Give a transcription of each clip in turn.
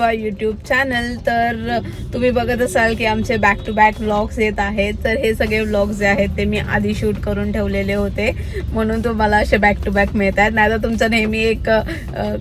To our YouTube channel तर तुम्ही बघत असाल की आमचे बॅक टू बॅक व्लॉग्स येत आहेत. तर हे सगळे व्लॉग्स जे आहेत ते मी आधी शूट करून ठेवलेले होते. म्हणून तुम्हाला असे बॅक टू बॅक मिळत आहेत नाही तर तुमचं नेहमी एक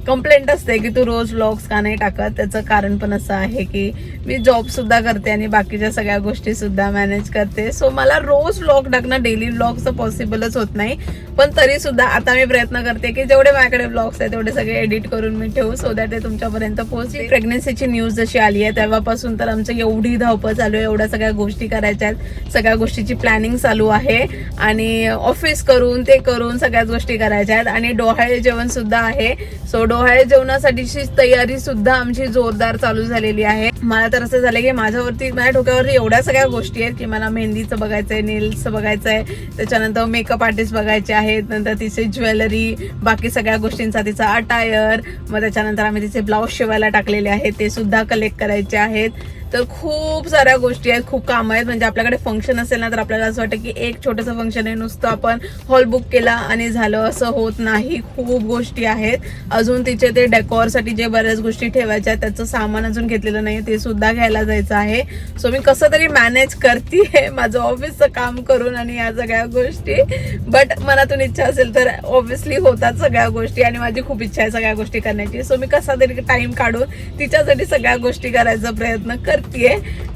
कंप्लेंट असते की तू रोज व्लॉग्स का नाही टाकत? त्याचं कारण पण असं आहे की मी जॉब सुद्धा करते आणि बाकीच्या सगळ्या गोष्टी सुद्धा मॅनेज करते. सो मला रोज व्लॉग टाकणं डेली व्लॉगचं पॉसिबलच होत नाही. पण तरीसुद्धा आता मी प्रयत्न करते की जेवढे माझ्याकडे ब्लॉग्स आहेत तेवढे सगळे एडिट करून मी ठेवू सो दॅट ते तुमच्यापर्यंत पोहोचली प्रेग्नन्सीची न्यूज जशी आली आहे तेव्हापासून तर आमचं एवढी धावपळ चालू आहे एवढ्या सगळ्या गोष्टी करायच्या आहेत सगळ्या गोष्टीची प्लॅनिंग चालू आहे आणि ऑफिस करून ते करून सगळ्याच गोष्टी करायच्या आहेत. आणि डोहाळे जेवण सुद्धा आहे. सो डोहाळे जेवणासाठीची तयारी सुद्धा आमची जोरदार चालू झालेली आहे. मला तर असं झालं की माझ्यावरती माझ्या डोक्यावरती एवढ्या सगळ्या गोष्टी आहेत की मला मेहंदीचं बघायचंय नेल्सचं बघायचंय. त्याच्यानंतर मेकअप आर्टिस्ट बघायचे आहेत नंतर तिचे ज्वेलरी बाकी सगळ्या गोष्टींचा तिचा अटायर मग त्याच्यानंतर आम्ही तिचे ब्लाऊज शिवायला टाकलेले आहेत ते सुद्धा कलेक्ट करायचे आहेत. तर खूप साऱ्या गोष्टी आहेत खूप कामं आहेत. म्हणजे आपल्याकडे फंक्शन असेल ना तर आपल्याला असं वाटतं की एक छोटंसं फंक्शन आहे नुसतं आपण हॉल बुक केला आणि झालं असं होत नाही. खूप गोष्टी आहेत. अजून तिचे ते डेकॉरसाठी जे बऱ्याच गोष्टी ठेवायच्या आहेत त्याचं सामान अजून घेतलेलं नाही ते सुद्धा घ्यायला जायचं आहे. सो मी कसं तरी मॅनेज करते माझं ऑफिसचं काम करून आणि या सगळ्या गोष्टी. बट मनातून इच्छा असेल तर ऑब्व्हियसली होतात सगळ्या गोष्टी आणि माझी खूप इच्छा आहे सगळ्या गोष्टी करण्याची. सो मी कसा तरी टाईम काढून तिच्यासाठी सगळ्या गोष्टी करायचा प्रयत्न करते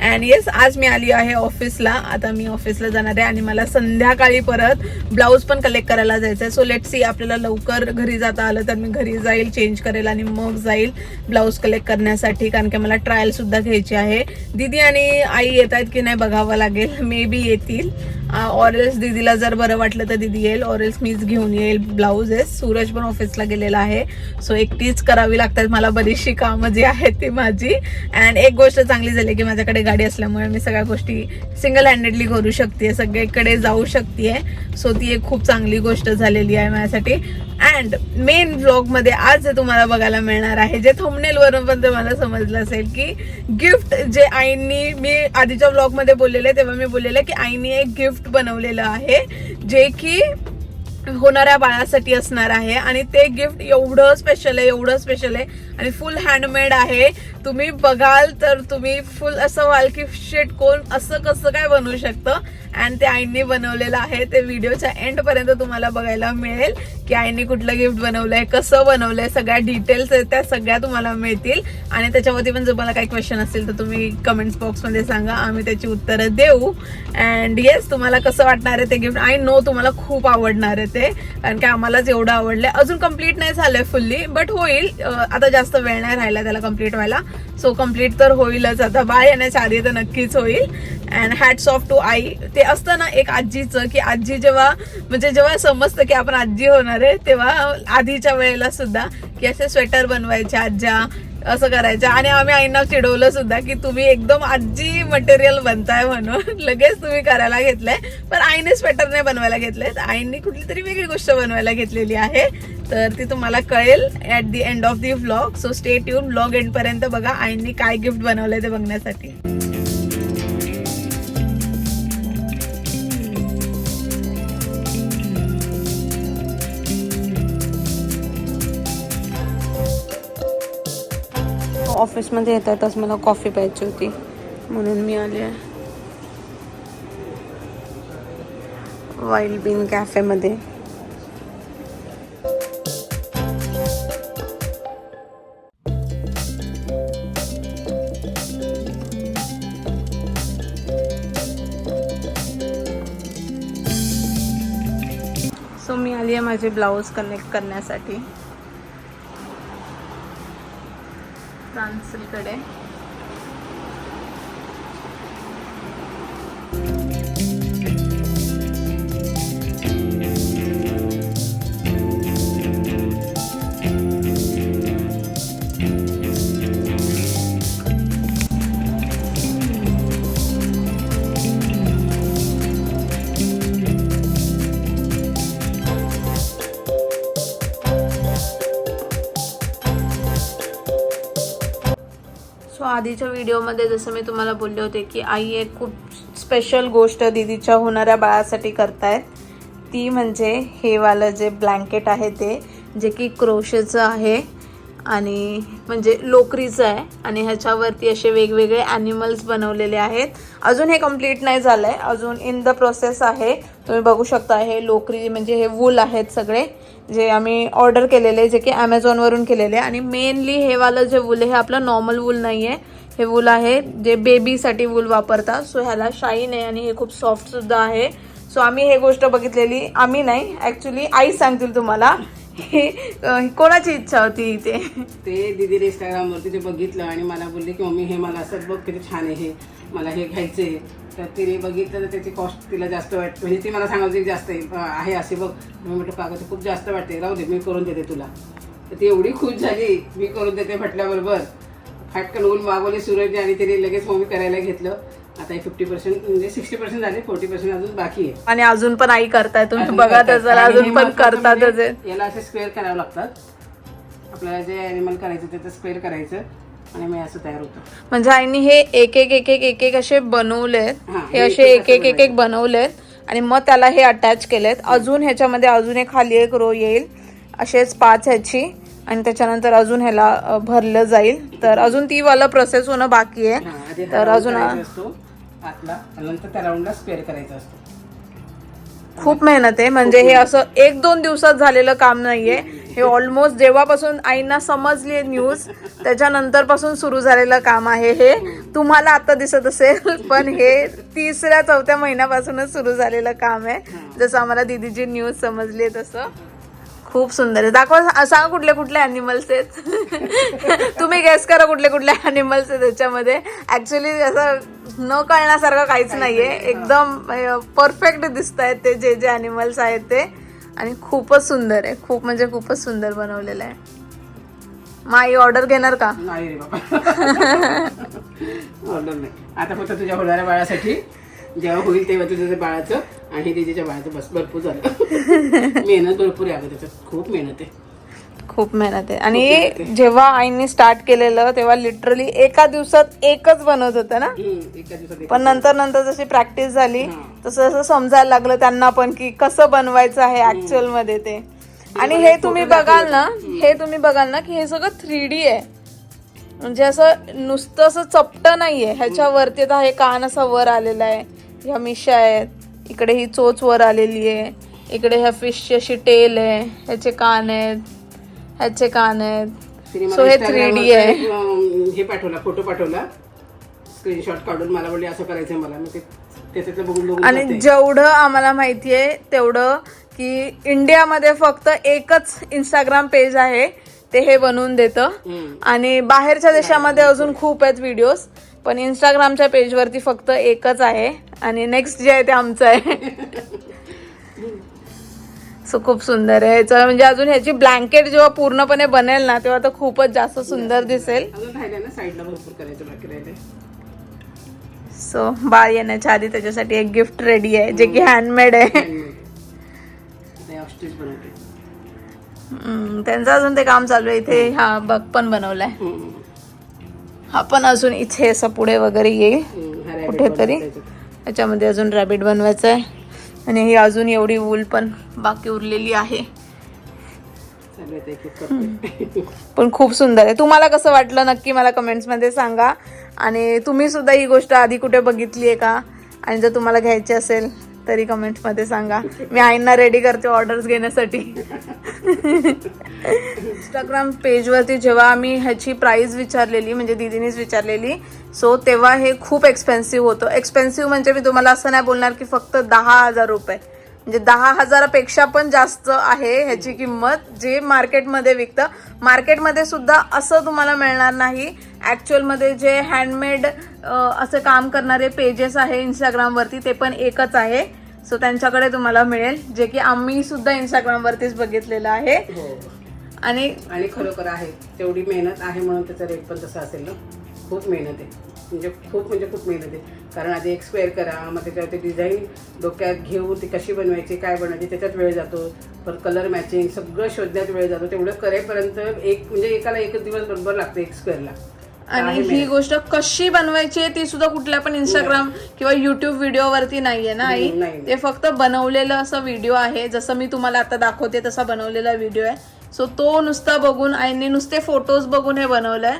अँड येस आज मी आली आहे ऑफिसला आता मी ऑफिसला जाणार आहे आणि मला संध्याकाळी परत ब्लाऊज पण कलेक्ट करायला जायचं आहे सो लेट सी आपल्याला लवकर घरी जाता आलं तर मी घरी जाईल चेंज करेल आणि मग जाईल ब्लाऊज कलेक्ट करण्यासाठी. कारण की मला ट्रायल सुद्धा घ्यायची आहे. दीदी आणि आई येत आहेत की नाही बघावं लागेल. मे बी येतील. ऑरेल्स दीदीला जर बरं वाटलं तर दीदी येईल. ऑरेल्स मीच घेऊन येईल. ब्लाऊजेस सूरज पण ऑफिसला गेलेला आहे. सो एकटीच करावी लागतात. मला बरीचशी कामं जी आहेत ती माझी. अँड एक गोष्ट चांगली झाली की माझ्याकडे गाडी असल्यामुळे मी सगळ्या गोष्टी सिंगल हँडेडली करू शकते सगळीकडे जाऊ शकते सो ती एक खूप चांगली गोष्ट झालेली आहे माझ्यासाठी. अँड मेन ब्लॉगमध्ये आज जे तुम्हाला बघायला मिळणार आहे जे थंबनेल वरून पण तुम्हाला समजलं असेल की गिफ्ट जे आईंनी मी आधीच्या ब्लॉगमध्ये बोललेले तेव्हा मी बोललेलं की आईनी एक गिफ्ट बनवलेलं आहे जे की होणाऱ्या बाळासाठी असणार आहे. आणि ते गिफ्ट एवढं स्पेशल आहे एवढं स्पेशल आहे. आणि फुल हँडमेड आहे. तुम्ही बघाल तर तुम्ही फुल असं व्हाल की शेट कोण असं कसं काय बनवू शकतं? अँड ते आईंनी बनवलेलं आहे. ते व्हिडिओच्या एंड पर्यंत तुम्हाला बघायला मिळेल की आईने कुठलं गिफ्ट बनवलंय कसं बनवलंय सगळ्या डिटेल्स आहेत त्या सगळ्या तुम्हाला मिळतील. आणि त्याच्यावरती पण जर मला काही क्वेश्चन असतील तर तुम्ही कमेंट्स बॉक्समध्ये सांगा. आम्ही त्याची उत्तरं देऊ. अँड येस तुम्हाला कसं वाटणार आहे ते गिफ्ट आय नो तुम्हाला खूप आवडणार आहे ते. कारण की आम्हालाच एवढं आवडलंय. अजून कंप्लीट नाही झालंय फुल्ली बट होईल. आता जास्त वेळ नाही राहिला त्याला कंप्लीट व्हायला. सो कंप्लीट तर होईलच आता. बाय येण्याच्या आधी तर नक्कीच होईल. अँड हॅट्स ऑफ टू आई. ते असतं ना एक आजीचं की आजी जेव्हा म्हणजे जेव्हा समजतं की आपण आजी होणार आहे तेव्हा आधीच्या वेळेला सुद्धा की असे स्वेटर बनवायचे आज्या असं करायचं. आणि आम्ही आईंना चिडवलं सुद्धा की तुम्ही एकदम आजी मटेरियल बनताय म्हणून. लगेच तुम्ही करायला घेतलंय. पण आईने स्वेटर नाही बनवायला घेतले तर आईने कुठली तरी वेगळी गोष्ट बनवायला घेतलेली आहे. तर ती तुम्हाला कळेल at the end of the vlog so stay tune blog end पर्यंत बघा आईंनी काय गिफ्ट बनवलंय ते बघण्यासाठी. ऑफिसमध्ये येतातच मला कॉफी प्यायची होती. म्हणून मी आले. आहे वाईल्ड बीन कॅफेमध्ये सो मी आली आहे माझे ब्लाऊज कनेक्ट करण्यासाठी. फ्रान्सकडे सो आधीच्या व्हिडिओमध्ये जसं मी तुम्हाला बोलले होते की आई एक खूप स्पेशल गोष्ट दीदीच्या होणाऱ्या बाळासाठी करतायत. ती म्हणजे हे वालं जे ब्लँकेट आहे ते जे की क्रोशेचं आहे आणि म्हणजे लोकरीचं आहे आणि ह्याच्यावरती असे वेगवेगळे ॲनिमल्स बनवलेले आहेत. अजून हे कंप्लीट नाही झालं आहे अजून इन द प्रोसेस आहे. तुम्ही बघू शकता हे लोकरी म्हणजे हे वूल आहेत सगळे. जे आम्ही ऑर्डर केलेले जे की ॲमेझॉनवरून केलेले. आणि मेनली हे वालं जे वूल आहे हे आपलं नॉर्मल वूल नाही आहे हे वूल आहे जे बेबीसाठी वूल वापरतात. सो ह्याला शाईन आहे आणि हे खूप सॉफ्टसुद्धा आहे. सो आम्ही हे गोष्ट बघितलेली. आम्ही नाही. ॲक्च्युली आई सांगतील तुम्हाला हे कोणाची इच्छा होती इथे? ते दीदीने इंस्टाग्रामवरती ते बघितलं आणि मला बोलले की मम्मी हे मला असंच बघ किती छान आहे हे. मला हे घ्यायचे तर तिने बघितलं तर त्याची कॉस्ट तिला जास्त वाटते. म्हणजे ती मला सांगायची की जास्त आहे. असे बघ. मी म्हटलं कागद खूप जास्त वाटते. राहू दे मी करून देते तुला. तर ती एवढी खुश झाली. मी करून देते म्हटल्याबरोबर फाटकन ऊन मागवली सूरजने आणि तिने लगेच मम्मी करायला घेतलं. आता फिफ्टी पर्सेंट म्हणजे सिक्स्टी पर्सेंट झाले फोर्टी पर्सेंट अजून बाकी आहे. आणि अजून पण आई करताय तुम्ही. बघत करतात. असाल अजून पण करतातच म्हणजे. याला असे स्क्वेअर करावं लागतात. आपल्याला जे ॲनिमल करायचं ते स्क्वेअर करायचं. आणि मी असं तयार होतं. म्हणजे आईने हे एक एक एक एक एक एक असे बनवलेत. हा, हे हे असे एक एक एक एक बनवलेत. आणि मग त्याला हे अटॅच केलेत. अजून ह्याच्यामध्ये अजून एक खाली एक रो येईल. असेच पाच ह्याची. आणि त्याच्यानंतर अजून ह्याला अ, भरलं जाईल. तर अजून ती वाला प्रोसेस होणं बाकी हा, आहे. हा तर round अजून करायचा असतो आतला. आणि नंतर त्या राऊंडला स्क्वेअर करायचा असतो. खूप मेहनत आहे. म्हणजे हे असं एक दोन दिवसात झालेलं काम नाहीये. हे ऑलमोस्ट जेव्हापासून आईंना समजली न्यूज त्याच्यानंतरपासून सुरू झालेलं काम आहे हे. तुम्हाला आता दिसत असेल पण हे तिसऱ्या चौथ्या महिन्यापासूनच सुरू झालेलं काम आहे. जसं आम्हाला दिदीची न्यूज समजली आहे तसं. खूप सुंदर आहे. दाखवा सांगा कुठले कुठले अॅनिमल्स आहेत. तुम्ही गेस करा कुठले कुठले अॅनिमल्स आहेत त्याच्यामध्ये. ऍक्च्युली असं न कळण्यासारखं काहीच नाहीये. एकदम परफेक्ट दिसत आहेत ते जे जे अॅनिमल्स आहेत ते. आणि खूपच सुंदर आहे. खूप म्हणजे खूपच सुंदर बनवलेलं आहे. मग ऑर्डर घेणार का? नाही रे बाबा. ऑर्डर नाही. आता फक्त तुझ्या होणाऱ्या बाळासाठी जेव्हा होईल तेव्हा तुझं ते बाळाचं आणि तिच्या बाळाचं बस भरपूर झालं. मेहनत भरपूर आहे अगं त्याच्यात खूप मेहनत आहे. खूप मेहनत आहे. आणि जेव्हा आईने स्टार्ट केलेलं तेव्हा लिटरली एका दिवसात एकच बनवत होतं ना? पण नंतर नंतर जशी प्रॅक्टिस झाली. तसं तसं समजायला लागलं त्यांना पण की कसं बनवायचं आहे ऍक्च्युअलमध्ये ते. आणि हे तुम्ही बघाल ना हे तुम्ही बघाल ना की हे सगळं थ्री डी आहे. म्हणजे असं नुसतं असं चपट नाहीये. ह्याच्यावरती आता हे कान असा वर आलेला आहे. ह्या मिशा आहेत. इकडे ही चोच वर आलेली आहे. इकडे ह्या फिशची अशी टेल आहे. ह्याचे कान आहेत. ह्याचे कान आहेत. तिने मला हे Instagram 3D आहे. अं, हे पाठवला फोटो पाठवला. स्क्रीनशॉट काढून मला बोलले असं करायचं मला. मी ते त्याच्यातलं बघून बघून आणि करते. जेवढं आम्हाला माहितीये तेवढं की इंडियामध्ये फक्त एकच इंस्टाग्राम पेज आहे ते हे बनवून देतं. हम्म. आणि बाहेरच्या देशामध्ये अजून खूप आहेत व्हिडिओज पण इंस्टाग्रामच्या पेजवरती फक्त एकच आहे. आणि नेक्स्ट जे आहे ते आमचं आहे. सो खूप सुंदर आहे. याचं म्हणजे अजून ह्याची ब्लँकेट जेव्हा पूर्णपणे बनेल ना तेव्हा तर खूपच जास्त सुंदर दिसेल. सो बाळ येण्याच्या आधी त्याच्यासाठी एक गिफ्ट रेडी आहे जे की हँडमेड आहे. त्यांचं अजून ते काम चालू आहे. इथे हा बग पण बनवलाय. हा पण अजून इथे असं पुढे वगैरे येईल. कुठेतरी. बनवायचा याच्यात. याच्यामध्ये अजून रॅबिट बनवायचं आहे आणि ही अजून एवढी वूल पण बाकी उरलेली आहे. पण खूप सुंदर आहे. तुम्हाला कसं वाटलं नक्की मला कमेंट्समध्ये सांगा. आणि तुम्ही सुद्धा ही गोष्ट आधी कुठे बघितली आहे का? आणि जर तुम्हाला घ्यायची असेल तरी कमेंट्समध्ये सांगा. मी आईंना रेडी करते ऑर्डर्स घेण्यासाठी. इंस्टाग्राम पेजवरती जेव्हा आम्ही ह्याची प्राईस विचारलेली म्हणजे दिदीनीच विचारलेली सो तेव्हा हे खूप एक्सपेन्सिव्ह होतं. एक्सपेन्सिव्ह म्हणजे मी तुम्हाला असं नाही बोलणार की फक्त दहा हजार रुपये. म्हणजे दहा हजारापेक्षा पण जास्त आहे ह्याची किंमत जे मार्केटमध्ये विकतं. मार्केटमध्ये सुद्धा असं तुम्हाला मिळणार नाही. ॲक्च्युअलमध्ये जे हँडमेड असं काम करणारे पेजेस आहे इंस्टाग्रामवरती ते पण एकच आहे. सो त्यांच्याकडे तुम्हाला मिळेल जे की आम्ही सुद्धा इंस्टाग्रामवरतीच बघितलेलं आहे. हो आणि आणि खरोखर आहे. तेवढी मेहनत आहे म्हणून त्याचा रेट पण तसा असेल ना? खूप मेहनत आहे. म्हणजे खूप म्हणजे खूप मेहनत आहे. कारण आधी एक स्क्वेअर करा मग त्याच्यावरती डिझाईन डोक्यात घेऊन ती कशी बनवायची काय बनवायची त्याच्यात वेळ जातो. परत कलर मॅचिंग सगळं शोधण्यात वेळ जातो. तेवढं करेपर्यंत एक म्हणजे एकाला एकच दिवस बरोबर लागतं एक स्क्वेअरला आणि ही गोष्ट कशी बनवायची आहे ती सुद्धा कुठल्या पण इंस्टाग्राम किंवा युट्यूब व्हिडिओवरती नाहीये ना आई. ते फक्त बनवलेलं असं व्हिडिओ आहे. जसं मी तुम्हाला आता दाखवते तसा बनवलेला व्हिडिओ आहे. सो तो नुसता बघून आईने नुसते फोटोज बघून हे बनवलंय.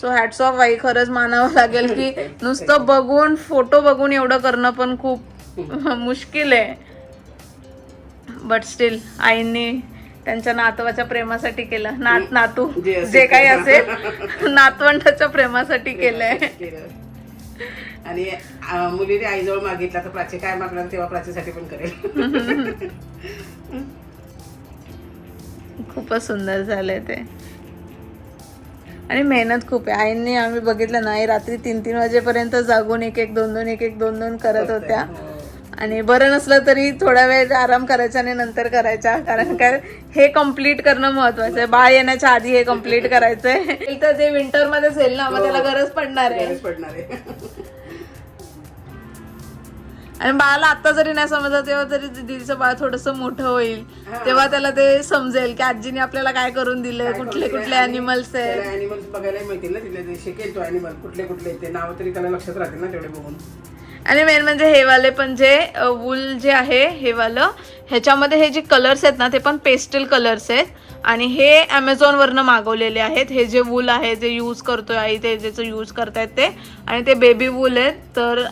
सो हॅट्स ऑफ आई खरंच मानावं लागेल की नुसतं बघून फोटो बघून एवढं करणं पण खूप मुश्किल आहे. बट स्टील आईंनी त्यांच्या नातवाच्या प्रेमासाठी केलं. नात नातू. जे काही. असेल नातवंडाच्या प्रेमासाठी केलंय. केलं. आणि मुलीने आईजवळ मागितला तर प्राची काय मागणार तेव्हा प्राचीसाठी पण करेल. खूपच सुंदर झालंय ते. आणि मेहनत खूप आहे. आईंनी आम्ही बघितलं नाही रात्री तीन तीन वाजेपर्यंत जागून एक एक दोन दोन एक एक दोन दोन करत. होत्या. हो. आणि बरं नसलं तरी थोडा वेळ आराम करायचा आणि नंतर करायचा. कारण काय हे कंप्लीट करणं महत्वाचं आहे. बाळ येण्याच्या आधी हे कंप्लीट करायचंय. तर ते विंटर मध्येच येईल ना मग त्याला गरज पडणार आहे. गरज पडणार आहे. आणि बाळाला आता जरी नाही समजलं तेव्हा तरी दीदीचं बाळ थोडस मोठं होईल. तेव्हा त्याला ते समजेल की आजीने आपल्याला काय करून दिलंय कुठले कुठले अॅनिमल्स आहेत. अॅनिमल्स बघायला मिळतील ना तिला ते शिकेल तो अॅनिमल कुठले कुठले ते. नाव तरी त्याला लक्षात राहतील ना तेवढे बघून. आणि मेन म्हणजे हे वाले पण जे वूल जे आहे हे वालं ह्याच्यामध्ये हे जे कलर्स आहेत ना ते पण पेस्टल कलर्स आहेत. आणि हे Amazon वरनं मागवलेले आहेत. हे जे वूल आहे जे यूज करतोय आई ते ज्याचं यूज करतायत ते. आणि ते बेबी वूल आहेत. तर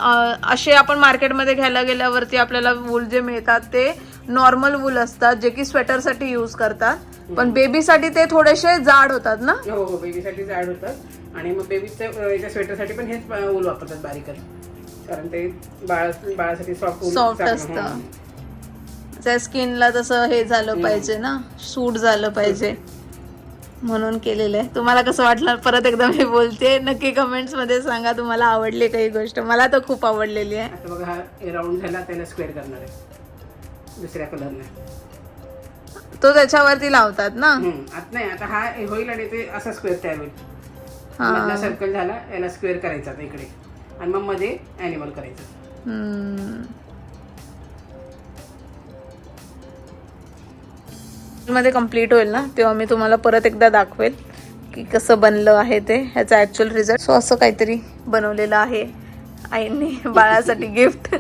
असे आपण मार्केटमध्ये घ्यायला गेल्यावरती आपल्याला वूल जे मिळतात ते नॉर्मल वूल असतात जे की स्वेटरसाठी यूज करतात. पण बेबीसाठी ते थोडेसे जाड होतात ना? हो हो बेबीसाठी जाड होतात. आणि मग बेबीच्या स्वेटरसाठी पण हेच ऊल वापरतात बारीकच. कारण ते बाळा बाळासाठी सॉफ्ट सॉफ्ट असतं. त्या स्किनला तसं हे झालं पाहिजे ना? सूट झालं पाहिजे. म्हणून केलेलं आहे. तुम्हाला कसं वाटलं? परत एकदा मी बोलते. नक्की कमेंट्समध्ये सांगा तुम्हाला आवडली काही गोष्ट. मला तर खूप आवडलेली आहे. आता बघा हा राऊंड झाला त्याला स्क्वेअर करणार आहे. दुसऱ्या कलरने तो त्याच्यावरती लावतात ना? आता नाही आता हा हे होईल आणि ते असा स्क्वेअर तयार होईल. हा. मधला सर्कल झाला याला स्क्वेअर करायचा आता इकडे. आणि मग मध्ये अॅनिमल करायचं. मध्ये कंप्लीट होईल ना तेव्हा मी तुम्हाला परत एकदा दाखवेल की कसं बनलं आहे ते ह्याचा ऍक्च्युअल रिझल्ट सो असं काहीतरी बनवलेलं आहे आईने बाळासाठी गिफ्ट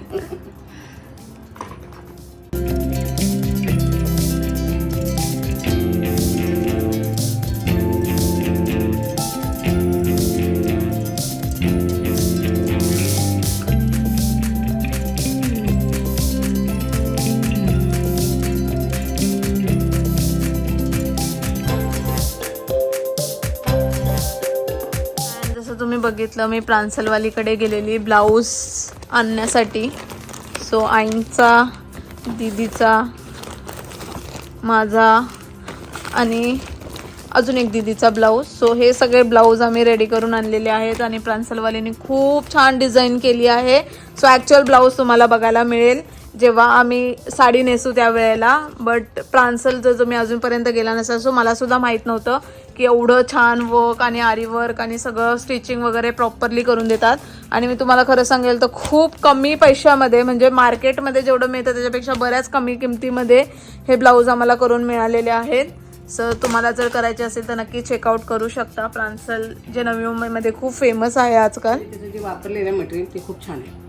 बघितलं. मी प्रांसलवालीकडे गेलेली ब्लाऊज आणण्यासाठी. सो आईंचा दीदीचा माझा आणि अजून एक दीदीचा ब्लाऊज. सो हे सगळे ब्लाऊज आम्ही रेडी करून आणलेले आहेत आणि प्रांसलवालीने खूप छान डिझाईन केली आहे. सो ॲक्च्युअल ब्लाऊज तुम्हाला बघायला मिळेल. जेव्हा आम्ही साडी नेसू त्यावेळेला बट प्रांसल जो जो मी अजूनपर्यंत गेला नसेल सो मला सुद्धा माहीत नव्हतं की एवढं छान वर्क आणि आरी वर्क आणि सगळं स्टिचिंग वगैरे प्रॉपरली करून देतात. आणि मी तुम्हाला खरं सांगेल तर खूप कमी पैशामध्ये म्हणजे मार्केटमध्ये जेवढं मिळतं त्याच्यापेक्षा बऱ्याच कमी किमतीमध्ये हे ब्लाऊज आम्हाला करून मिळालेले आहेत. सर तुम्हाला जर करायचे असेल तर नक्की चेकआउट करू शकता. प्रांसल जे नवी मुंबईमध्ये खूप फेमस आहे आजकाल. जे वापरलेलं मटेरियल ते खूप छान आहे.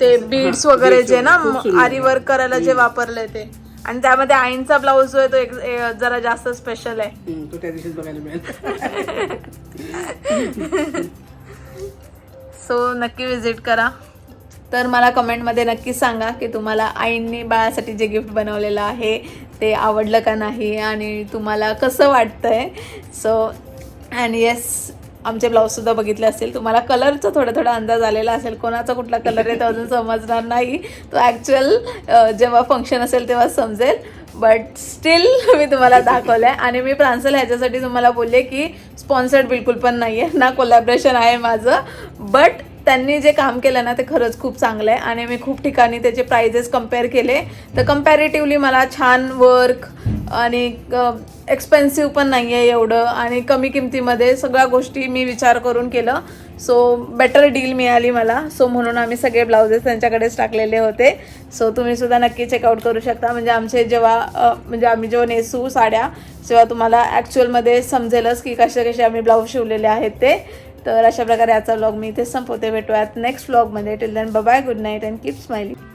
ते बीड्स वगैरे जे ना आरी वर्क करायला जे वापरलंय ते. आणि त्यामध्ये आईंचा ब्लाऊज जो आहे तो एक जरा जास्त स्पेशल आहे. तो त्या दिवशीच बघायला मिळेल. सो नक्की विजिट करा. तर मला कमेंटमध्ये नक्की सांगा की तुम्हाला आईंनी बाळासाठी जे गिफ्ट बनवलेलं आहे ते आवडलं का नाही आणि तुम्हाला कसं वाटतंय? सो अँड येस आमचे ब्लाऊजसुद्धा बघितले असतील. तुम्हाला कलरचा थोडा थोडा अंदाज आलेला असेल. कोणाचा कुठला कलर आहे तो अजून समजणार नाही. तो ॲक्च्युअल जेव्हा फंक्शन असेल तेव्हा समजेल. बट स्टील मी तुम्हाला दाखवलं आहे आणि मी प्रांसल ह्याच्यासाठी तुम्हाला बोलले की स्पॉन्सर्ड बिलकुल पण नाही आहे ना कोलॅबरेशन आहे माझं. बट त्यांनी जे काम केलं ना ते खरंच खूप चांगलं आहे. आणि मी खूप ठिकाणी त्याचे प्राइजेस कंपेअर केले. तर कम्पॅरेटिव्हली मला छान वर्क आणि एक्सपेन्सिव्ह पण नाही आहे एवढं. आणि कमी किमतीमध्ये सगळ्या गोष्टी मी विचार करून केलं. सो बेटर डील मिळाली मला. सो म्हणून आम्ही सगळे ब्लाउजेस त्यांच्याकडेच टाकलेले होते. सो तुम्ही सुद्धा नक्की चेकआउट करू शकता. म्हणजे आमचे जेव्हा म्हणजे आम्ही जेव्हा नेसू साड्या तेव्हा तुम्हाला ॲक्च्युअलमध्ये समजेलच की कसे कसे आम्ही ब्लाऊज शिवलेले आहेत ते. तर अशा प्रकारे आजचा ब्लॉग मी इथे संपवते. भेटूयात next व्लॉगमध्ये till then bye good night and keep smiling